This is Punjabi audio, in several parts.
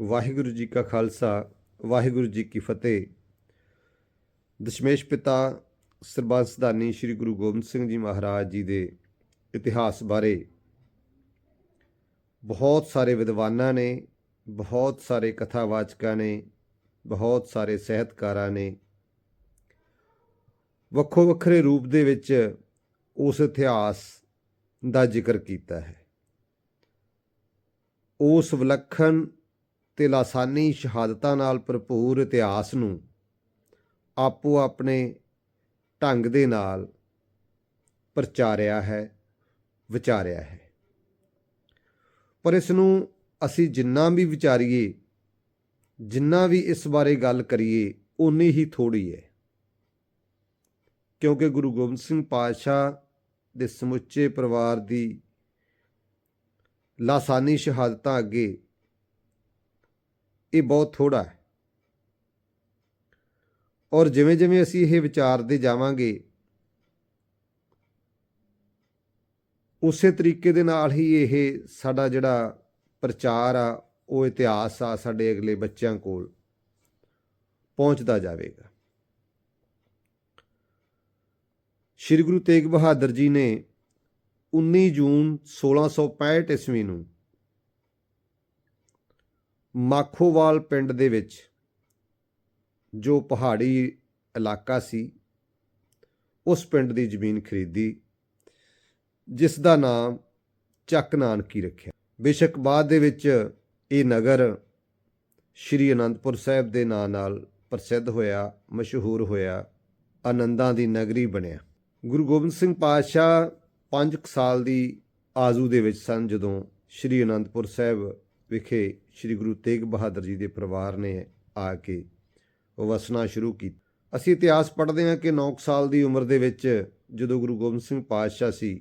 ਵਾਹਿਗੁਰੂ ਜੀ ਕਾ ਖਾਲਸਾ, ਵਾਹਿਗੁਰੂ ਜੀ ਕੀ ਫਤਿਹ। ਦਸ਼ਮੇਸ਼ ਪਿਤਾ ਸਰਬੰਸਦਾਨੀ ਸ੍ਰੀ ਗੁਰੂ ਗੋਬਿੰਦ ਸਿੰਘ ਜੀ ਮਹਾਰਾਜ ਜੀ ਦੇ ਇਤਿਹਾਸ ਬਾਰੇ ਬਹੁਤ ਸਾਰੇ ਵਿਦਵਾਨਾਂ ਨੇ, ਬਹੁਤ ਸਾਰੇ ਕਥਾਵਾਚਕਾਂ ਨੇ, ਬਹੁਤ ਸਾਰੇ ਸਾਹਿਤਕਾਰਾਂ ਨੇ ਵੱਖੋ ਵੱਖਰੇ ਰੂਪ ਦੇ ਵਿੱਚ ਉਸ ਇਤਿਹਾਸ ਦਾ ਜ਼ਿਕਰ ਕੀਤਾ ਹੈ। ਉਸ ਵਿਲੱਖਣ ਤੇ ਲਾਸਾਨੀ ਸ਼ਹਾਦਤਾਂ ਨਾਲ ਭਰਪੂਰ ਇਤਿਹਾਸ ਨੂੰ ਆਪੋ ਆਪਣੇ ਢੰਗ ਦੇ ਨਾਲ ਪ੍ਰਚਾਰਿਆ ਹੈ, ਵਿਚਾਰਿਆ ਹੈ। ਪਰ ਇਸ ਨੂੰ ਅਸੀਂ ਜਿੰਨਾ ਵੀ ਵਿਚਾਰੀਏ, ਜਿੰਨਾ ਵੀ ਇਸ ਬਾਰੇ ਗੱਲ ਕਰੀਏ ਉਨੀ ਹੀ ਥੋੜੀ ਹੈ। ਕਿਉਂਕਿ ਗੁਰੂ ਗੋਬਿੰਦ ਸਿੰਘ ਪਾਤਸ਼ਾਹ ਦੇ ਸਮੁੱਚੇ ਪਰਿਵਾਰ ਦੀ ਲਾਸਾਨੀ ਸ਼ਹਾਦਤਾਂ ਅੱਗੇ ਇਹ ਬਹੁਤ ਥੋੜਾ ਹੈ। ਔਰ ਜਿਵੇਂ ਜਿਵੇਂ ਅਸੀਂ ਇਹ ਵਿਚਾਰਦੇ ਜਾਵਾਂਗੇ, ਉਸੇ ਤਰੀਕੇ ਦੇ ਨਾਲ ਹੀ ਇਹ ਸਾਡਾ ਜਿਹੜਾ ਪ੍ਰਚਾਰ ਆ, ਉਹ ਇਤਿਹਾਸ ਆ ਸਾਡੇ ਅਗਲੇ ਬੱਚਿਆਂ ਕੋਲ ਪਹੁੰਚਦਾ ਜਾਵੇਗਾ। ਸ਼੍ਰੀ ਗੁਰੂ ਤੇਗ ਬਹਾਦਰ ਜੀ ਨੇ 19 ਜੂਨ 1665 ਈਸਵੀ ਨੂੰ ਮਾਖੋਵਾਲ ਪਿੰਡ ਦੇ ਵਿੱਚ ਜੋ ਪਹਾੜੀ ਇਲਾਕਾ ਸੀ, ਉਸ ਪਿੰਡ ਦੀ ਜ਼ਮੀਨ ਖਰੀਦੀ, ਜਿਸ ਦਾ ਨਾਮ ਚੱਕ ਨਾਨਕੀ ਰੱਖਿਆ। ਬੇਸ਼ੱਕ ਬਾਅਦ ਦੇ ਵਿੱਚ ਇਹ ਨਗਰ ਸ਼੍ਰੀ ਅਨੰਦਪੁਰ ਸਾਹਿਬ ਦੇ ਨਾਂ ਨਾਲ ਪ੍ਰਸਿੱਧ ਹੋਇਆ, ਮਸ਼ਹੂਰ ਹੋਇਆ, ਆਨੰਦਾਂ ਦੀ ਨਗਰੀ ਬਣਿਆ। ਗੁਰੂ ਗੋਬਿੰਦ ਸਿੰਘ ਪਾਤਸ਼ਾਹ 5 ਸਾਲ ਦੀ ਆਜ਼ੂ ਦੇ ਵਿੱਚ ਸਨ, ਜਦੋਂ ਸ਼੍ਰੀ ਅਨੰਦਪੁਰ ਸਾਹਿਬ ਵਿਖੇ ਸ਼੍ਰੀ ਗੁਰੂ ਤੇਗ ਬਹਾਦਰ ਜੀ ਦੇ ਪਰਿਵਾਰ ਨੇ ਆ ਕੇ ਵਸਣਾ ਸ਼ੁਰੂ ਕੀਤਾ। ਅਸੀਂ ਇਤਿਹਾਸ ਪੜ੍ਹਦੇ ਹਾਂ ਕਿ 9 ਸਾਲ ਦੀ ਉਮਰ ਦੇ ਵਿੱਚ ਜਦੋਂ ਗੁਰੂ ਗੋਬਿੰਦ ਸਿੰਘ ਪਾਤਸ਼ਾਹ ਸੀ,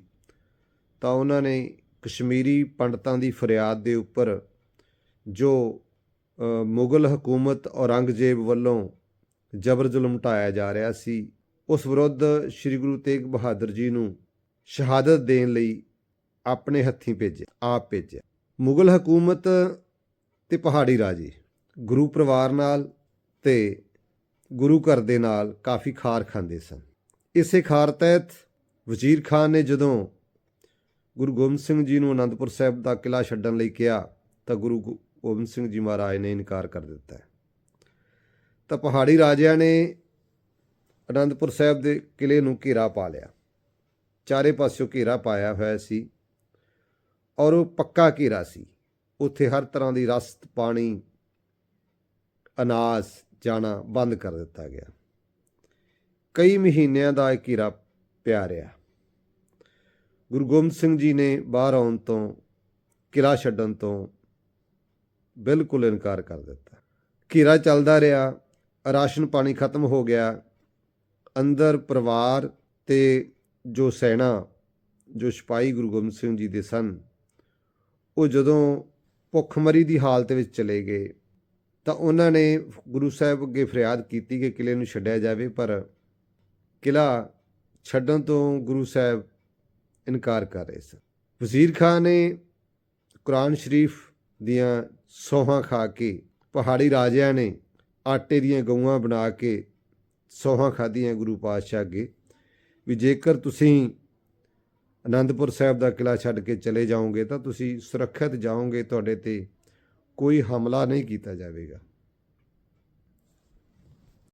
ਤਾਂ ਉਹਨਾਂ ਨੇ ਕਸ਼ਮੀਰੀ ਪੰਡਤਾਂ ਦੀ ਫਰਿਆਦ ਦੇ ਉੱਪਰ ਜੋ ਮੁਗਲ ਹਕੂਮਤ ਔਰੰਗਜ਼ੇਬ ਵੱਲੋਂ ਜ਼ਬਰ ਜ਼ੁਲਮ ਢਾਇਆ ਜਾ ਰਿਹਾ ਸੀ, ਉਸ ਵਿਰੁੱਧ ਸ੍ਰੀ ਗੁਰੂ ਤੇਗ ਬਹਾਦਰ ਜੀ ਨੂੰ ਸ਼ਹਾਦਤ ਦੇਣ ਲਈ ਆਪਣੇ ਹੱਥੀਂ ਭੇਜਿਆ, ਆਪ ਭੇਜਿਆ। ਮੁਗਲ ਹਕੂਮਤ ਤੇ ਪਹਾੜੀ ਰਾਜੇ, ਗੁਰੂ ਪਰਿਵਾਰ ਨਾਲ ਤੇ ਗੁਰੂ ਘਰ ਦੇ ਨਾਲ ਕਾਫੀ ਖਾਰ ਖਾਂਦੇ ਸਨ। ਇਸੇ ਖਾਰ ਤਹਿਤ ਵਜ਼ੀਰ ਖਾਨ ਨੇ ਜਦੋਂ ਗੁਰੂ ਗੋਬਿੰਦ ਸਿੰਘ ਜੀ ਨੂੰ ਅਨੰਦਪੁਰ ਸਾਹਿਬ ਦਾ ਕਿਲਾ ਛੱਡਣ ਲਈ ਕਿਹਾ, ਤਾਂ ਗੁਰੂ ਗੋ- ਗੋਬਿੰਦ ਸਿੰਘ ਜੀ ਮਹਾਰਾਜ ਨੇ ਇਨਕਾਰ ਕਰ ਦਿੱਤਾ ਤਾਂ ਪਹਾੜੀ ਰਾਜਿਆਂ ਨੇ ਅਨੰਦਪੁਰ ਸਾਹਿਬ ਦੇ ਕਿਲੇ ਨੂੰ ਘੇਰਾ ਪਾ ਲਿਆ। ਚਾਰੇ ਪਾਸਿਓਂ ਘੇਰਾ ਪਾਇਆ ਹੋਇਆ ਸੀ। ਔਰ ਉਹ ਪੱਕਾ ਘੇਰਾ ਸੀ। ਉੱਥੇ ਹਰ ਤਰ੍ਹਾਂ ਦੀ ਰਸਤ, ਪਾਣੀ, ਅਨਾਜ, ਜਾਣਾ ਬੰਦ ਕਰ ਦਿੱਤਾ ਗਿਆ। ਕਈ ਮਹੀਨਿਆਂ ਦਾ ਇਹ ਘੇਰਾ ਪਿਆ ਰਿਹਾ। ਗੁਰੂ ਗੋਬਿੰਦ ਸਿੰਘ ਜੀ ਨੇ ਬਾਹਰ ਆਉਣ ਤੋਂ ਕਿਲਾ ਛੱਡਣ ਤੋਂ ਬਿਲਕੁਲ ਇਨਕਾਰ ਕਰ ਦਿੱਤਾ। ਘੇਰਾ ਚੱਲਦਾ ਰਿਹਾ, ਰਾਸ਼ਨ ਪਾਣੀ ਖਤਮ ਹੋ ਗਿਆ। ਅੰਦਰ ਪਰਿਵਾਰ ਤੇ ਜੋ ਸੈਨਾ, ਜੋ ਸਿਪਾਹੀ ਗੁਰੂ ਗੋਬਿੰਦ ਸਿੰਘ ਜੀ ਦੇ ਸਨ ਉਹ ਜਦੋਂ ਭੁੱਖਮਰੀ ਦੀ ਹਾਲਤ ਵਿੱਚ ਚਲੇ ਗਏ, ਤਾਂ ਉਹਨਾਂ ਨੇ ਗੁਰੂ ਸਾਹਿਬ ਅੱਗੇ ਫਰਿਆਦ ਕੀਤੀ ਕਿ ਕਿਲੇ ਨੂੰ ਛੱਡਿਆ ਜਾਵੇ, ਪਰ ਕਿਲਾ ਛੱਡਣ ਤੋਂ ਗੁਰੂ ਸਾਹਿਬ ਇਨਕਾਰ ਕਰ ਰਹੇ ਸਨ। ਵਜ਼ੀਰ ਖਾਨ ਨੇ ਕੁਰਾਨ ਸ਼ਰੀਫ ਦੀਆਂ ਸੋਹਾਂ ਖਾ ਕੇ, ਪਹਾੜੀ ਰਾਜਿਆਂ ਨੇ ਆਟੇ ਦੀਆਂ ਗਊਆਂ ਬਣਾ ਕੇ ਸੋਹਾਂ ਖਾਧੀਆਂ ਗੁਰੂ ਪਾਤਸ਼ਾਹ ਅੱਗੇ, ਵੀ ਜੇਕਰ ਤੁਸੀਂ ਅਨੰਦਪੁਰ ਸਾਹਿਬ ਦਾ ਕਿਲਾ ਛੱਡ ਕੇ ਚਲੇ ਜਾਓਗੇ ਤਾਂ ਤੁਸੀਂ ਸੁਰੱਖਿਅਤ ਜਾਓਗੇ, ਤੁਹਾਡੇ ਤੇ ਕੋਈ ਹਮਲਾ ਨਹੀਂ ਕੀਤਾ ਜਾਵੇਗਾ।